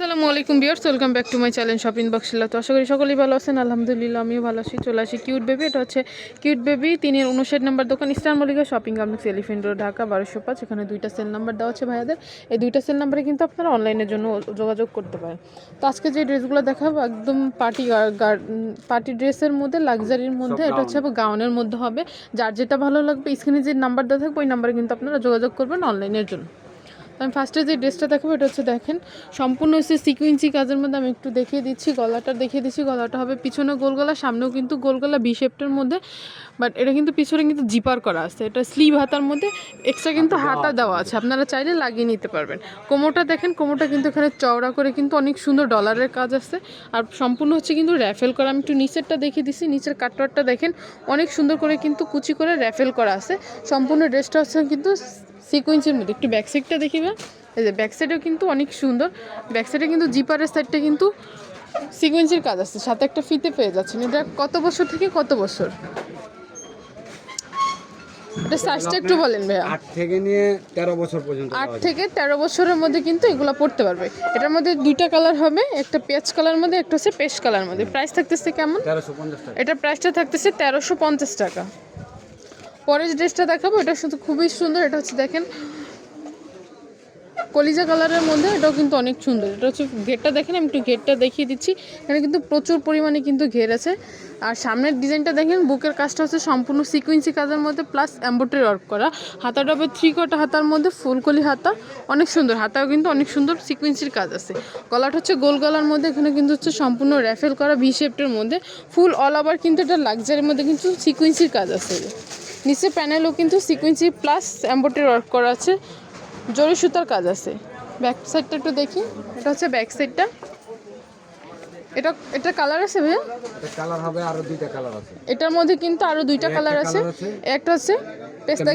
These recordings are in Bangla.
আসসালামু আলাইকুম viewers welcome back to my channel shopping বক্সিল্লা তো আশা করি সকলেই ভালো আছেন আলহামদুলিল্লাহ আমিও ভালো আছি চলে আসি কিউট বেবি এটা হচ্ছে কিউট বেবি তিনের উনষাট নাম্বার দোকান star Mallika shopping complex Elephant Road Dhaka বারোশো পাঁচ এখানে দুইটা সেল নাম্বার দেওয়া আছে ভাইয়াদের। এই দুইটা সেল নাম্বারে কিন্তু আপনারা অনলাইনের জন্য যোগাযোগ করতে পারেন। তো আজকে যে ড্রেসগুলো দেখাবো একদম পার্টি পার্টি ড্রেসের মধ্যে লাক্সারির মধ্যে এটা হচ্ছে গাউনের। মধ্যে হবে। যার যেটা ভালো লাগবে স্ক্রিনে যে নাম্বার দেওয়া থাকবে ওই নাম্বারে কিন্তু আপনারা যোগাযোগ করবেন অনলাইনের জন্য। আমি ফার্স্টে যে ড্রেসটা দেখাবো এটা হচ্ছে দেখেন সম্পূর্ণ হচ্ছে সিকুয়েন্সি কাজের মধ্যে আমি একটু দেখিয়ে দিচ্ছি গলাটা দেখিয়ে দিচ্ছি গলাটা হবে পিছনে গোল গলা সামনেও কিন্তু গোল গলা বি শেপটার মধ্যে বাট এটা কিন্তু পিছনে কিন্তু জিপার করা আছে এটা স্লিভ হাতার মধ্যে এক্সট্রা কিন্তু হাতা দেওয়া আছে আপনারা চাইলে লাগিয়ে নিতে পারবেন। কোমোটা দেখেন কোমোটা কিন্তু এখানে চওড়া করে কিন্তু অনেক সুন্দর ডলারের কাজ আছে আর সম্পূর্ণ হচ্ছে কিন্তু র্যাফেল করা আমি একটু নিচেরটা দেখিয়ে দিচ্ছি নিচের কাটওয়ারটা দেখেন অনেক সুন্দর করে কিন্তু কুচি করে র্যাফেল করা আছে সম্পূর্ণ ড্রেসটা হচ্ছে কিন্তু সিকুয়েন্সের মধ্যে। একটু ব্যাক সাইডটা দেখিবে এই যে ব্যাক সাইডেও কিন্তু অনেক সুন্দর। ব্যাক সাইডে কিন্তু জিপারের সাইডটা কিন্তু সিকুয়েন্সের কাজ আছে। সাথে একটা ফিতে পেয়ে যাচ্ছেন। এটা কত বছর থেকে কত বছর? এটা সাইজটা একটু বলেন ভাইয়া। আট থেকে নিয়ে তেরো বছর পর্যন্ত থেকে তেরো বছরের মধ্যে কিন্তু এগুলো পড়তে পারবে। এটার মধ্যে দুইটা কালার হবে। একটা পেঁয়াজ কালার মধ্যে একটা হচ্ছে পেস্ট কালার মধ্যে। প্রাইস থাকতেছে কেমন? টাকা। এটার প্রাইসটা থাকতেছে তেরোশো পঞ্চাশ টাকা। পরের ড্রেসটা দেখাবো, এটা শুধু খুবই সুন্দর, এটা হচ্ছে দেখেন, কলিজা কালারের মধ্যে এটাও কিন্তু অনেক সুন্দর। এটা হচ্ছে ঘেরটা দেখেন, আমি একটু ঘেরটা দেখিয়ে দিচ্ছি। এখানে কিন্তু প্রচুর পরিমাণে কিন্তু ঘের আছে। আর সামনের ডিজাইনটা দেখেন, বুকের কাজটা হচ্ছে সম্পূর্ণ সিকুয়েন্সি কাজের মধ্যে প্লাস এম্ব্রয়ডারি ওয়ার্ক করা। হাতাটা হবে থ্রি কটা হাতার মধ্যে ফুলকলি হাতা, অনেক সুন্দর। হাতাও কিন্তু অনেক সুন্দর সিকুয়েন্সির কাজ আছে। গলাটা হচ্ছে গোল গলার মধ্যে, এখানে কিন্তু হচ্ছে সম্পূর্ণ র্যাফেল করা ভি শেপটের মধ্যে। ফুল অল ওভার কিন্তু এটা লাক্সারির মধ্যে কিন্তু সিকুয়েন্সির কাজ আছে। নিচে প্যানেলও কিন্তু সিকুয়েন্সি প্লাস এম্ব্রয়ডারি ওয়ার্ক করা আছে। জরি সুতার কাজ আছে। ব্যাক সাইডটা একটু দেখি। এটা হচ্ছে ব্যাক সাইডটা এটা এটা কালার আছে ভাইয়া? এটা কালার হবে আরও দুইটা কালার আছে। এটার মধ্যে কিন্তু আরও দুইটা কালার আছে। একটা হচ্ছে পেস্তা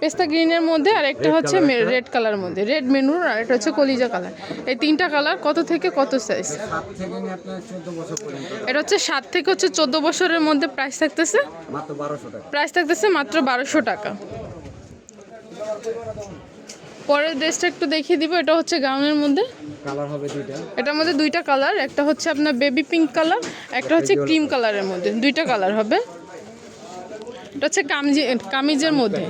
পেস্তা গ্রিনের মধ্যে আর একটা হচ্ছে রেড কালার মধ্যে। রেড মেনুর আর একটা হচ্ছে কলিজা কালার এই তিনটা কালার কত থেকে কত সাইজ এটা হচ্ছে সাত থেকে হচ্ছে চোদ্দ বছরের মধ্যে প্রাইস থাকতেছে? প্রাইস থাকতেছে মাত্র বারোশো টাকা। পরের ড্রেসটা একটু দেখিয়ে দিব এটা হচ্ছে গাউনের মধ্যে। কালার হবে দুইটা। এটার মধ্যে দুইটা কালার একটা হচ্ছে আপনার বেবি পিঙ্ক কালার একটা হচ্ছে ক্রিম কালারের মধ্যে দুইটা কালার হবে। এটা হচ্ছে কামিজ কামিজের মধ্যে।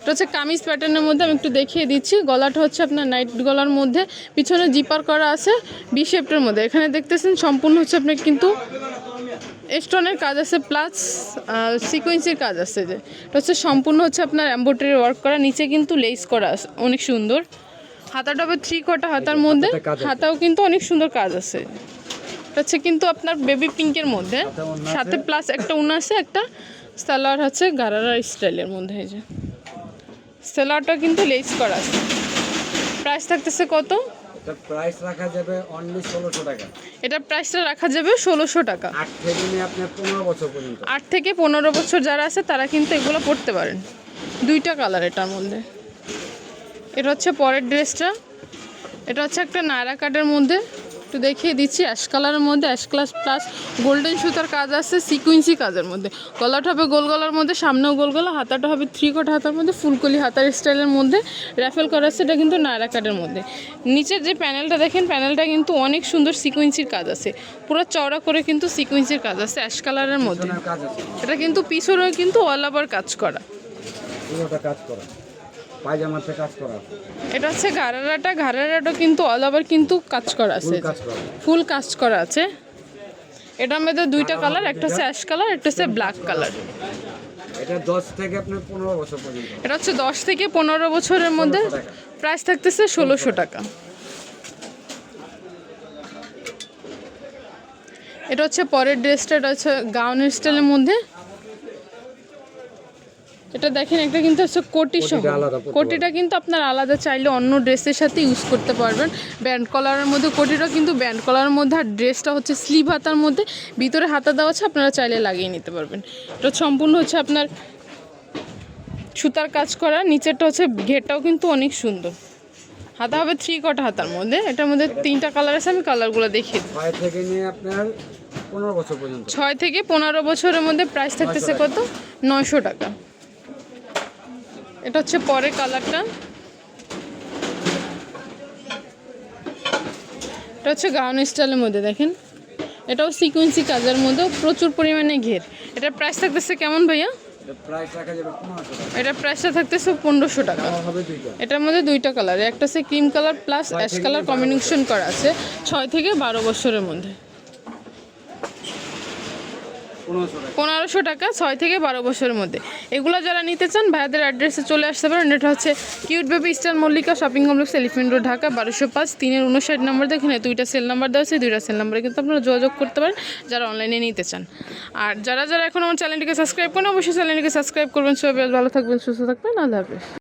এটা হচ্ছে কামিজ প্যাটার্নের মধ্যে আমি একটু দেখিয়ে দিচ্ছি। গলাটা হচ্ছে আপনার নাইট গলার মধ্যে পিছনে জিপার করা আছে বি শেপটার মধ্যে। এখানে দেখতেছেন সম্পূর্ণ হচ্ছে আপনার কিন্তু স্টোনের কাজ আছে প্লাস সিকোয়েন্সের কাজ আছে যে। এটা হচ্ছে সম্পূর্ণ হচ্ছে আপনার এম্ব্রয়ডারি ওয়ার্ক করা নিচে কিন্তু লেস করা আছে অনেক সুন্দর। হাতাটা হবে থ্রি কটা হাতার মধ্যে। হাতাও কিন্তু অনেক সুন্দর কাজ আছে। এটা হচ্ছে কিন্তু আপনার বেবি পিঙ্কের মধ্যে। সাথে সাথে প্লাস একটা উনা আছে একটা সালোয়ার হচ্ছে গারারা স্টাইলের মধ্যে এই যে। সালোয়ারটা কিন্তু লেস করা আছে। প্রাইস থাকতেছে কত? এটা প্রাইস রাখা যাবে অনলি ষোলোশো টাকা। এটা প্রাইসটা রাখা যাবে ষোলোশো টাকা। আট থেকে নিয়ে আপনার পনেরো বছর পর্যন্ত। আট থেকে পনেরো বছর যারা আছে তারা কিন্তু এগুলো পড়তে পারেন। দুইটা কালার এটার মধ্যে। এটা হচ্ছে পরের ড্রেসটা এটা হচ্ছে একটা নায়রা কাটের মধ্যে। একটু দেখিয়ে দিচ্ছি অ্যাশ কালারের মধ্যে অ্যাশ ক্লাস প্লাস গোল্ডেন সুতার কাজ আছে সিকুয়েন্সি কাজের মধ্যে। গলাটা হবে গোল গলার মধ্যে সামনেও গোল গলা হাতাটা হবে থ্রি কোট হাতার মধ্যে ফুলকলি হাতার স্টাইলের মধ্যে। র্যাফেল করা আছে এটা কিন্তু নায়রা কাটের মধ্যে। নিচের যে প্যানেলটা দেখেন প্যানেলটা কিন্তু অনেক সুন্দর সিকুয়েন্সির কাজ আছে। পুরো চওড়া করে কিন্তু সিকুয়েন্সির কাজ আছে অ্যাশ কালারের মধ্যে। এটা কিন্তু পিছনেও কিন্তু অল ওভার কাজ করা। পুরোটা কাজ করা। পায়জামাতে কাজ করা এটা হচ্ছে ঘাড়ারাটা ঘাড়ারাটা কিন্তু অল ওভার কিন্তু কাজ করা আছে। ফুল কাজ করা আছে। এটার মধ্যে দুইটা কালার একটা হচ্ছে অ্যাশ কালার একটা হচ্ছে ব্ল্যাক কালার এটা দশ থেকে আপনার পনেরো বছর পর্যন্ত। এটা হচ্ছে দশ থেকে পনেরো বছরের মধ্যে 1600 প্রাইস থাকতেছে ষোলোশো টাকা। এটা হচ্ছে পরের ড্রেসটা এটা হচ্ছে গাউনের স্টাইলের মধ্যে। এটা দেখেন একটা কিন্তু হচ্ছে কোটি সহ। কোটিটা কিন্তু আপনার আলাদা চাইলে অন্য ড্রেসের সাথে ইউজ করতে পারবেন। ব্যান্ড কলারের মধ্যে কোটিটা কিন্তু ব্যান্ড কলারের মধ্যে আর ড্রেসটা হচ্ছে স্লিভ হাতার মধ্যে। ভিতরে হাতা দেওয়া আছে আপনারা চাইলে লাগিয়ে নিতে পারবেন। এটা সম্পূর্ণ হচ্ছে আপনার সুতার কাজ করা। নিচেরটা হচ্ছে ঘেরটাও কিন্তু অনেক সুন্দর। হাতা হবে থ্রি কটা হাতার মধ্যে। এটার মধ্যে তিনটা কালার আছে আমি কালারগুলো দেখিয়ে থেকে নিয়ে আপনার বছর ছয় থেকে পনেরো বছরের মধ্যে প্রাইস থাকতেছে কত? নয়শো টাকা। এটা হচ্ছে পরের কালারটা। এটা হচ্ছে গাউন স্টাইলের মধ্যে দেখেন। এটাও সিকুয়েন্সি কাজের মধ্যে প্রচুর পরিমাণে ঘের। এটার প্রাইস থাকতেছে কেমন ভাইয়া? এটা এটার প্রাইসটা থাকতেছে পনেরোশো টাকা। এটার মধ্যে দুইটা কালার একটা হচ্ছে cream colour plus ash colour combination করা আছে ছয় থেকে বারো বছরের মধ্যে। পনেরোশো টাকা। ছয় থেকে বারো বছরের মধ্যে। এগুলো যারা নিতে চান, ভাইয়াদের অ্যাড্রেসে চলে আসতে পারেন। এটা হচ্ছে cute baby star Mallika shopping complex Elephant Road Dhaka, বারোশো পাঁচ, তিনের উনষাট নাম্বার দেখেন দুইটা সেল নাম্বার দেওয়া আছে, দুইটা সেল নাম্বারে কিন্তু আপনারা যোগাযোগ করতে পারেন, যারা অনলাইনে নিতে চান। আর যারা যারা এখন আমার চ্যানেলটিকে সাবস্ক্রাইব করেন, অবশ্যই চ্যানেলটিকে সাবস্ক্রাইব করবেন। সবাই ভালো থাকবেন, সুস্থ থাকবেন, আল্লাহ হাফেজ।